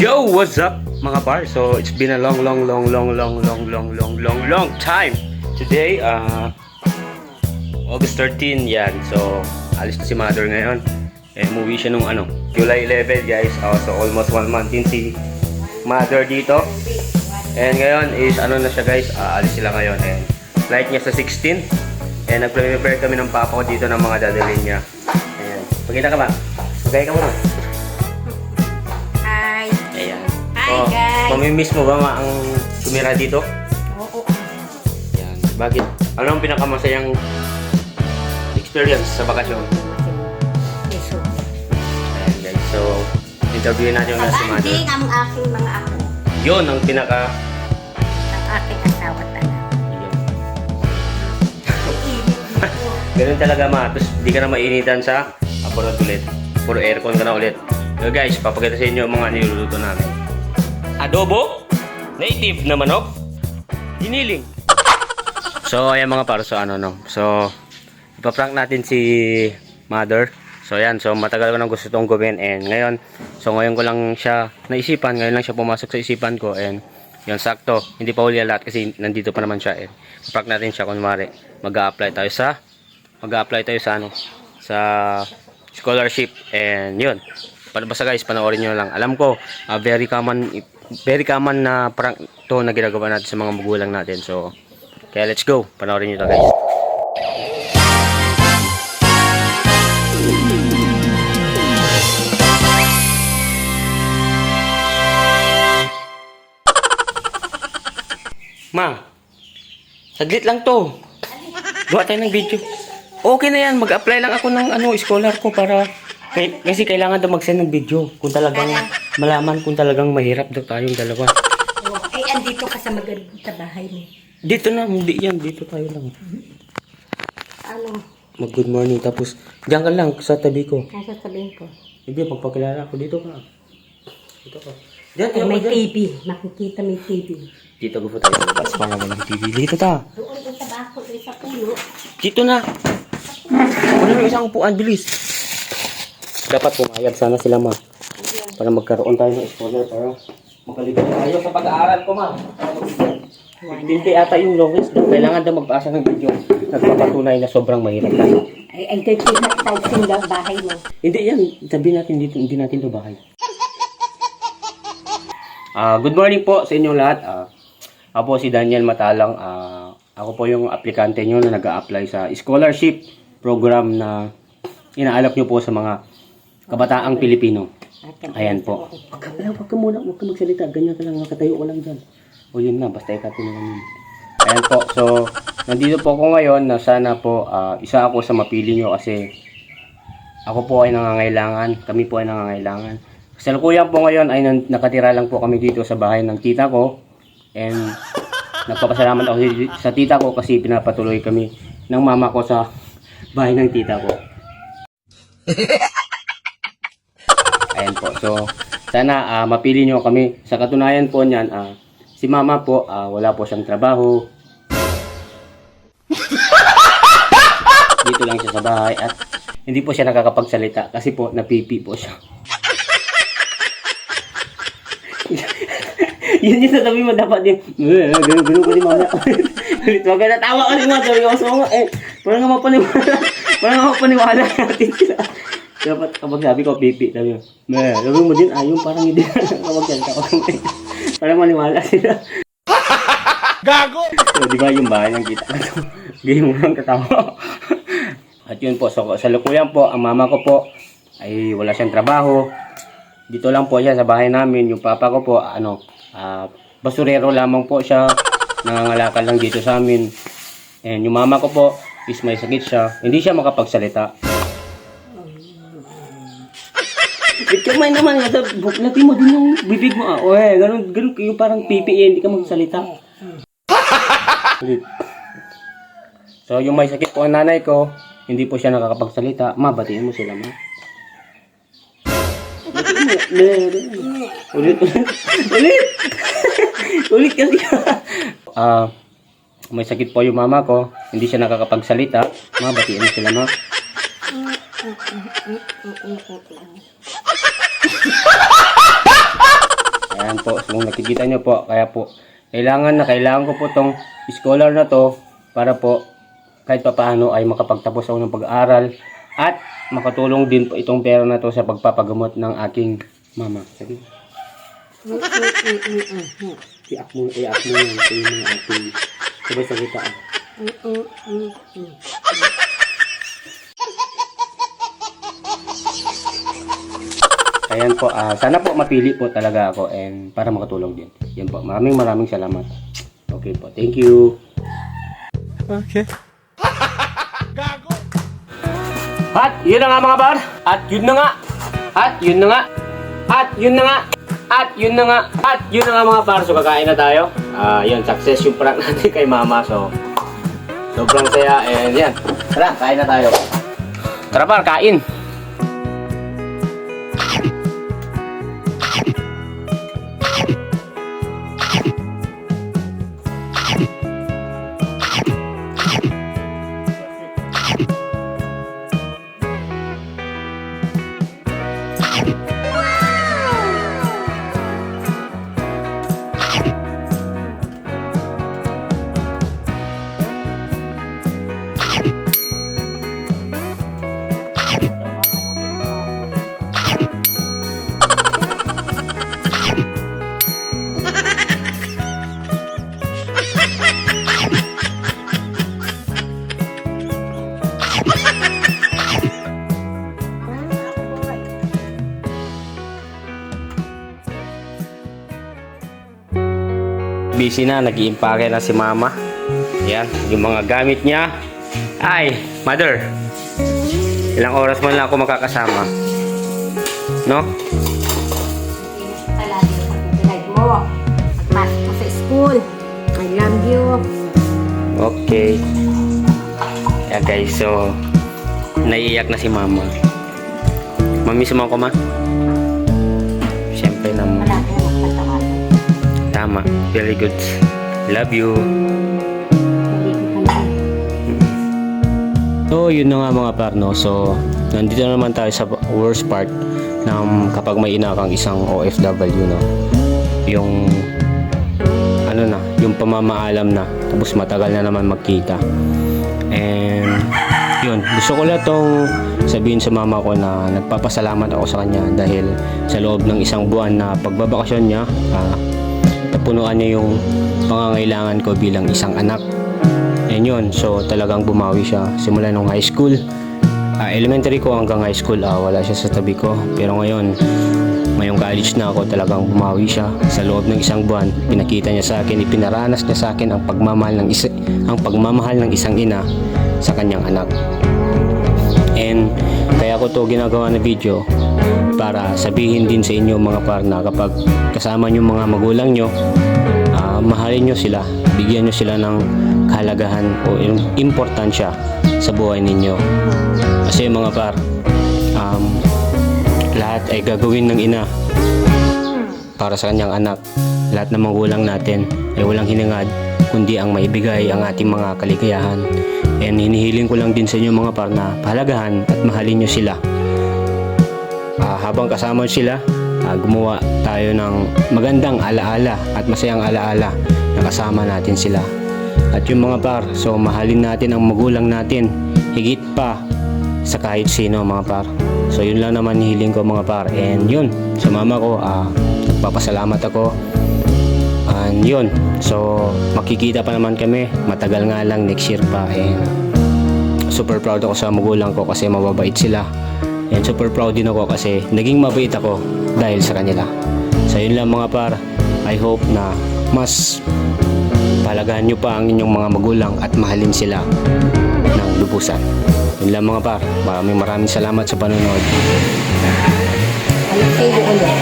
Yo, what's up mga par? So, it's been a long, long, long, long, long, long, long, long, long, long time. Today, uh, August 13, yan. So, alis na si mother ngayon. Eh, umuwi siya nung ano, July 11, guys. Oh, so, almost one month din si mother dito. And ngayon is, ano na siya guys, uh, alis sila ngayon. And flight niya sa 16. And nag-prepare kami ng papa ko dito ng mga dadalhin niya. Ayan. Pagkita ka ba? Pagkaya ka muna. Hi, Oh, guys. Mamimiss mo ba nga ang tumira dito? Oo. Yan. Bakit? Ano ang pinakamasayang experience sa bakasyon? Iso. Ayan guys. So, interviewin natin yung si mother. Ang aking mga ako. Yun ang pinaka... Ang aking asawa talaga. Ganun talaga ma. Tapos di ka na mainitan sa abroad ulit. Puro aircon ka na ulit. So guys, papakita sa inyo ang mga niluluto namin. Adobo, native na manok, hiniling. So ayan mga para so ano no. So ipaprank natin si mother. So ayan, so matagal ko nang gusto itong gawin and ngayon, so ngayon ko lang siya naisipan, ngayon lang siya pumasok sa isipan ko and yun sakto, hindi pa uli lahat kasi nandito pa naman siya and prank natin siya kunwari mag apply tayo sa mag apply tayo sa ano sa scholarship and yun basta guys panoorin nyo lang alam ko ah, very common very common na prank to na ginagawa natin sa mga magulang natin. So kaya let's go. Panoorin nyo to guys. Ma, saglit lang to. Gawa tayo ng video. Okay na yan, mag-apply lang ako ng ano, scholar ko para kasi kailangan daw mag-send ng video kung talagang malaman kung talagang mahirap daw tayong dalawa. Oh, ay, andito ka sa maganda bahay mo. Dito na, hindi yan, dito tayo lang. Ano? Mag good morning tapos diyan ka lang sa tabi ko. Ang sasabihin ko? Hindi, magpakilala ako dito ka. Dito ka. Diyan, Ay, may. TV. Makikita may TV. Dito ko tayo sa labas para walang TV. Dito ta. Doon sa bako, doon sa puno. Dito na. Ano yung isang upuan, bilis. Dapat pumayag sana sila, ma. Para magkaroon tayo ng scholar para makalimutan tayo sa pag-aaral ko, ma. Hindi ata yung lowest. Kailangan daw magpasa ng video. Nagpapatunay na sobrang mahirap tayo. Ay, ay, na tayo sa bahay mo. Hindi yan. Sabi natin dito, hindi natin to bahay. Ah, good morning po sa inyong lahat. Ah, ako po si Daniel Matalang. Ah, ako po yung aplikante nyo na nag apply sa scholarship program na inaalok nyo po sa mga kabataang Pilipino. Ayan po. Wag ka, wag ka muna, wag ka magsalita. Ganyan ka lang, nakatayo ko lang dyan. O yun na, basta ikatin na lang yun. Ayan po, so, nandito po ako ngayon na sana po, ah, isa ako sa mapili nyo kasi ako po ay nangangailangan, kami po ay nangangailangan. Kasalukuyan po ngayon ay nakatira lang po kami dito sa bahay ng tita ko. And nagpapasalamat ako sa tita ko kasi pinapatuloy kami ng mama ko sa bahay ng tita ko. Ayan po. So, sana ah, mapili nyo kami. Sa katunayan po niyan, ah, si mama po, ah, wala po siyang trabaho. Dito lang siya sa bahay at hindi po siya nakakapagsalita kasi po napipi po siya. Yun yung sasabi mo dapat din. Eh, Ganun, ganun ko din mamaya. Ulit, wag ka natawa kasi mo. Sabi ko mga, eh, parang nga mapaniwala. Parang nga mapaniwala natin sila. Dapat kapag sabi ko, pipi, sabi mo, eh, sabi mo din, ayun, parang hindi na kapag salita ko. Parang maniwala sila. Gago! So, di ba yung bahay ng kita ko? Game mo lang katawa. At yun po, so, sa lukuyan po, ang mama ko po, ay wala siyang trabaho. Dito lang po siya sa bahay namin. Yung papa ko po, ano, ah, basurero lamang po siya. Nangangalakal lang dito sa amin. And yung mama ko po, is may sakit siya. Hindi siya makapagsalita. Kamay naman nga, buklatin mo din yung bibig mo. Ah. O eh, ganun, ganun, yung parang pipi eh, hindi ka magsalita. Ulit. So, yung may sakit po ang nanay ko, hindi po siya nakakapagsalita. Ma, batiin mo sila, ma. Ulit, ulit. Ulit! kasi. Ah, may sakit po yung mama ko, hindi siya nakakapagsalita. Ma, batiin mo sila, ma. po. Kung nakikita nyo po, kaya po, kailangan na, kailangan ko po tong scholar na to para po kahit pa paano ay makapagtapos ako ng pag-aaral at makatulong din po itong pera na to sa pagpapagamot ng aking mama. Sige. Iyak mo, iyak mo yan. Ito yung mga ating sabay sa kita. Ayan po, ah, sana po mapili po talaga ako and para makatulong din. Yan po, maraming maraming salamat. Okay po, thank you. Okay. Gago! At yun na nga mga bar. At yun na nga. At yun na nga. At yun na nga. At yun na nga. At yun na nga mga par. So kakain na tayo. Ah, yun, success yung prank natin kay mama. So, sobrang saya. And yan. Tara, kain na tayo. Tara par, kain. Busy na, nag-iimpake na si mama. Yan, yung mga gamit niya. Ay, mother. Ilang oras man lang ako makakasama. No? Palagi pagpilay mo. Pagpasok mo school. I love you. Okay. Yeah guys, so naiiyak na si mama. Mamiss mo ako ma? Siyempre naman. Magpatawaran. Tama. Very good. Love you. So, yun na nga mga parno. So, nandito na naman tayo sa worst part ng kapag may inakang isang OFW, no? Yung, ano na, yung pamamaalam na. Tapos matagal na naman magkita. And, yun, gusto ko lang tong sabihin sa mama ko na nagpapasalamat ako sa kanya dahil sa loob ng isang buwan na pagbabakasyon niya, ah, napunuan niya yung pangangailangan ko bilang isang anak. And yun, so talagang bumawi siya simula nung high school. Ah, elementary ko hanggang high school, ah, wala siya sa tabi ko. Pero ngayon, ngayong college na ako, talagang bumawi siya. Sa loob ng isang buwan, pinakita niya sa akin, ipinaranas niya sa akin ang pagmamahal ng isa, ang pagmamahal ng isang ina sa kanyang anak. And kaya ko to ginagawa na video para sabihin din sa inyo mga parna kapag kasama nyo mga magulang nyo, ah, mahalin nyo sila, bigyan nyo sila ng kahalagahan o importansya sa buhay ninyo. Kasi mga par, um, lahat ay gagawin ng ina para sa kanyang anak. Lahat ng magulang natin ay walang hinangad kundi ang maibigay ang ating mga kaligayahan. And hinihiling ko lang din sa inyo mga par na pahalagahan at mahalin nyo sila. Ah, habang kasama sila, ah, gumawa tayo ng magandang alaala at masayang alaala na kasama natin sila. At yung mga par, so mahalin natin ang magulang natin higit pa sa kahit sino mga par. So yun lang naman hiling ko mga par. And yun, sa mama ko, ah, nagpapasalamat ako. And yun, so makikita pa naman kami. Matagal nga lang next year pa. And super proud ako sa magulang ko kasi mababait sila. And super proud din ako kasi naging mabait ako dahil sa kanila. So yun lang mga par. I hope na mas palagahan nyo pa ang inyong mga magulang at mahalin sila ng lubusan. Yun lang mga par. Maraming maraming salamat sa panonood. Ano sa'yo ulit?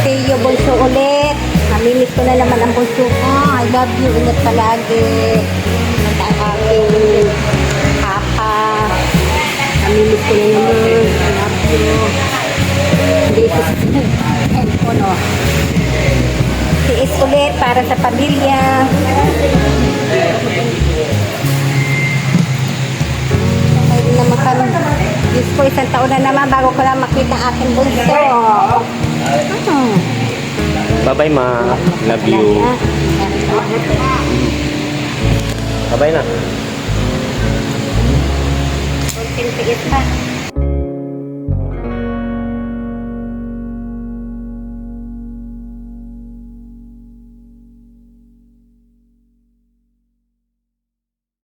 Sa'yo bunso ulit. Namimiss ko na naman ang bunso ko. I love you ulit palagi. Ang aking papa. Namimiss ko na naman. Ito sa cellphone, oh. Tiis ulit para sa pamilya. Mayroon naman kami. Diyos ko, isang taon na naman bago ko lang makita ang aking bunso. Hmm. Bye-bye, ma. Love you. Bye-bye na. Kunting tiis pa.